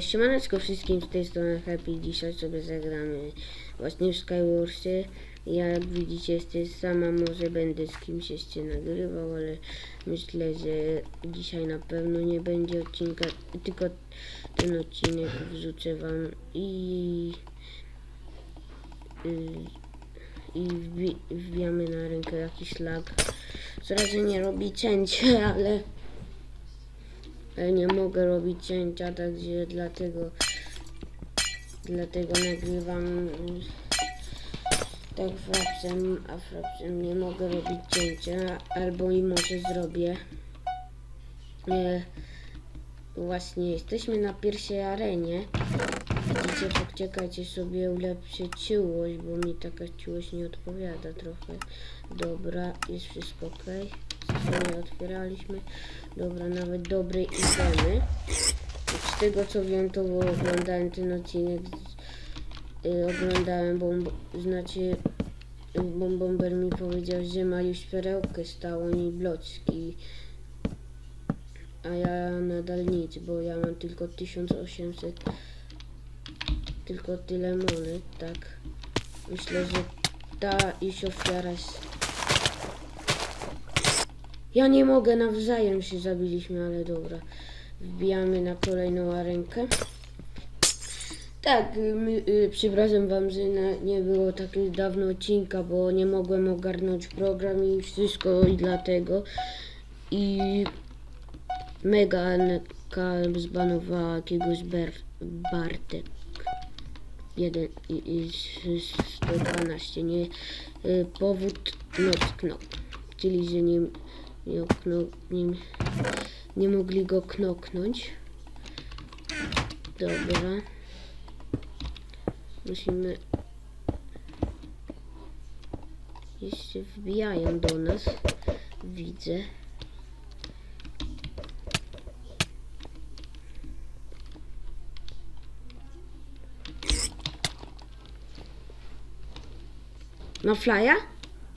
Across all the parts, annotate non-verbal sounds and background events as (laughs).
Siemaneczko wszystkim z tej strony Happy. Dzisiaj sobie zagramy właśnie w Skywarsy. Ja jak widzicie jestem sama, może będę z kimś jeszcze nagrywał, ale myślę, że dzisiaj na pewno nie będzie odcinka, tylko ten odcinek wrzucę wam i y, i wbi, wbijamy na rękę jakiś lag. Coraz nie robi cięcie, (laughs) ale nie mogę robić cięcia, także dlatego dlatego nagrywam tak frapsem, a frapsem nie mogę robić cięcia, albo i może zrobię. E, właśnie jesteśmy na pierwszej arenie. Widzicie, poczekajcie sobie ulepszę czułość, bo mi taka czułość nie odpowiada trochę. Dobra, jest wszystko ok. Co otwieraliśmy. Dobra, nawet dobre itemy. Z tego co wiem, to oglądałem ten odcinek. Y, oglądałem bomb, znaczy y, bom, bomber mi powiedział, że ma już perełkę stałą i blocki. A ja nadal nic, bo ja mam tylko 1800 tylko tyle monet, tak. Myślę, że ta iść ofiara. Ja nie mogę, nawzajem się zabiliśmy, ale dobra. Wbijamy na kolejną arenkę. Tak, my, y, przepraszam wam, że na, nie było takiego dawno odcinka, bo nie mogłem ogarnąć program i wszystko i dlatego. I Mega Neka zbanowała jakiegoś ber, Bartek. Jeden i, i s- 112, nie? Y, powód knock czyli że nie, nie, nie, nie mogli go knoknąć. Dobra. Musimy... Jeszcze wbijają do nas. Widzę. Na flya?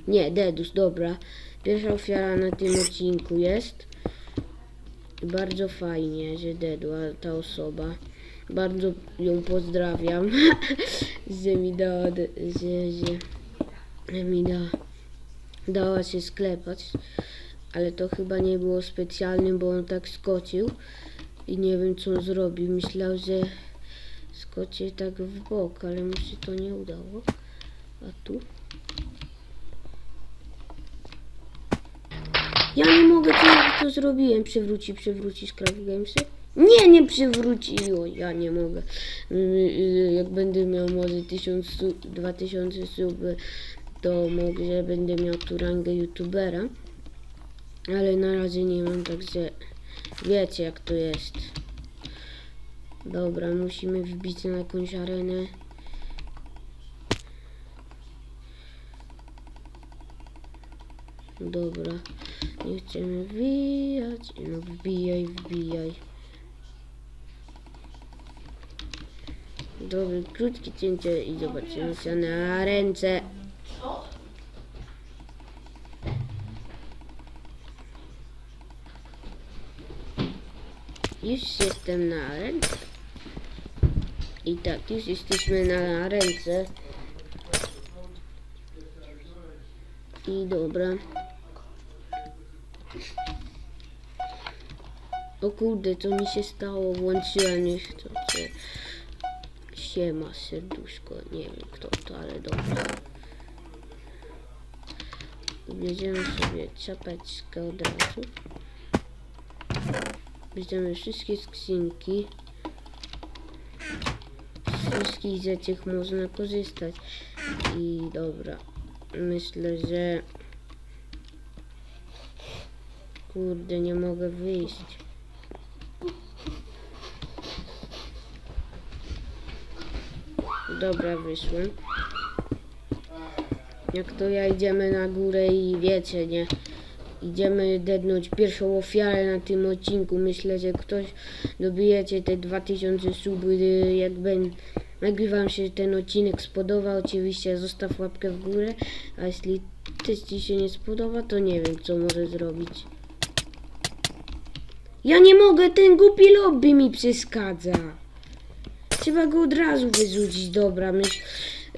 Nie, Dedus, dobra. Pierwsza ofiara na tym odcinku jest. Bardzo fajnie, że dedła ta osoba. Bardzo ją pozdrawiam, (laughs) że mi dała, że, że da, dała się sklepać. Ale to chyba nie było specjalnym, bo on tak skoczył i nie wiem co on zrobił. Myślał, że skoczy tak w bok, ale mu się to nie udało. A tu? Ja nie mogę, co to zrobiłem? Przywróci, przywróci Scrap Gamesy? Nie, nie przywróciło, ja nie mogę. Y, y, Jak będę miał może 1000, su- 2000 suby, to może będę miał tu rangę youtubera. Ale na razie nie mam, także wiecie jak to jest. Dobra, musimy wbić na jakąś arenę. Dobra, nie chcemy wbijać. No wbijaj, wbijaj. Dobry, krótkie cięcie i zobaczymy się na ręce. Już jestem na ręce. I tak, już jesteśmy na ręce. I dobra. O kurde, co mi się stało? Włączyłem niechcący. Siema, serduszko. Nie wiem kto to, ale dobra. Bierzemy sobie czapeczkę od razu. Bierzemy wszystkie skrzynki. Z wszystkich rzeczy można korzystać. I dobra. Myślę, że... Kurde, nie mogę wyjść. Dobra, wyszłem. Jak to ja idziemy na górę i wiecie, nie? Idziemy dednąć pierwszą ofiarę na tym odcinku. Myślę, że ktoś dobijecie te 2000 suby, y, jakby wam się ten odcinek spodobał, oczywiście zostaw łapkę w górę, a jeśli też ci się nie spodoba, to nie wiem, co może zrobić. Ja nie mogę, ten głupi lobby mi przeszkadza. Trzeba go od razu wyrzucić, dobra, myśl,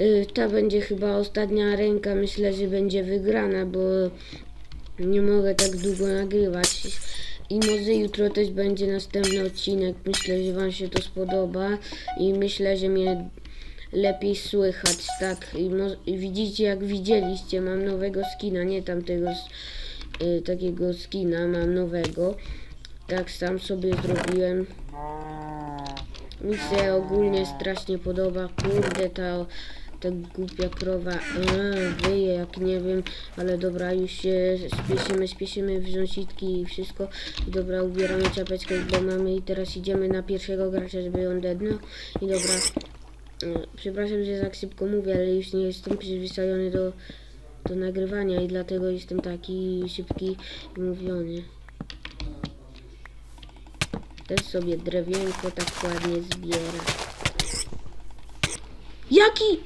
y, ta będzie chyba ostatnia ręka, myślę, że będzie wygrana, bo nie mogę tak długo nagrywać. I może jutro też będzie następny odcinek. Myślę, że Wam się to spodoba i myślę, że mnie lepiej słychać, tak. I, i widzicie, jak widzieliście, mam nowego skina, nie tamtego y, takiego skina, mam nowego. Tak sam sobie zrobiłem. Mi się ogólnie strasznie podoba. Kurde, ta, ta głupia krowa a, wyje jak nie wiem, ale dobra, już się spieszymy, spieszymy wziąć sitki i wszystko. I dobra, ubieramy czapeczkę, bo mamy i teraz idziemy na pierwszego gracza, żeby on dednął. I dobra, e, przepraszam, że tak szybko mówię, ale już nie jestem przyzwyczajony do, do nagrywania i dlatego jestem taki szybki i mówiony. Też sobie drewienko tak ładnie zbiera. Jaki?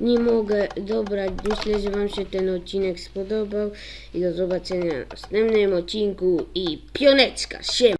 Nie mogę. Dobra, myślę, że Wam się ten odcinek spodobał. I do zobaczenia w następnym odcinku. I pioneczka, siem!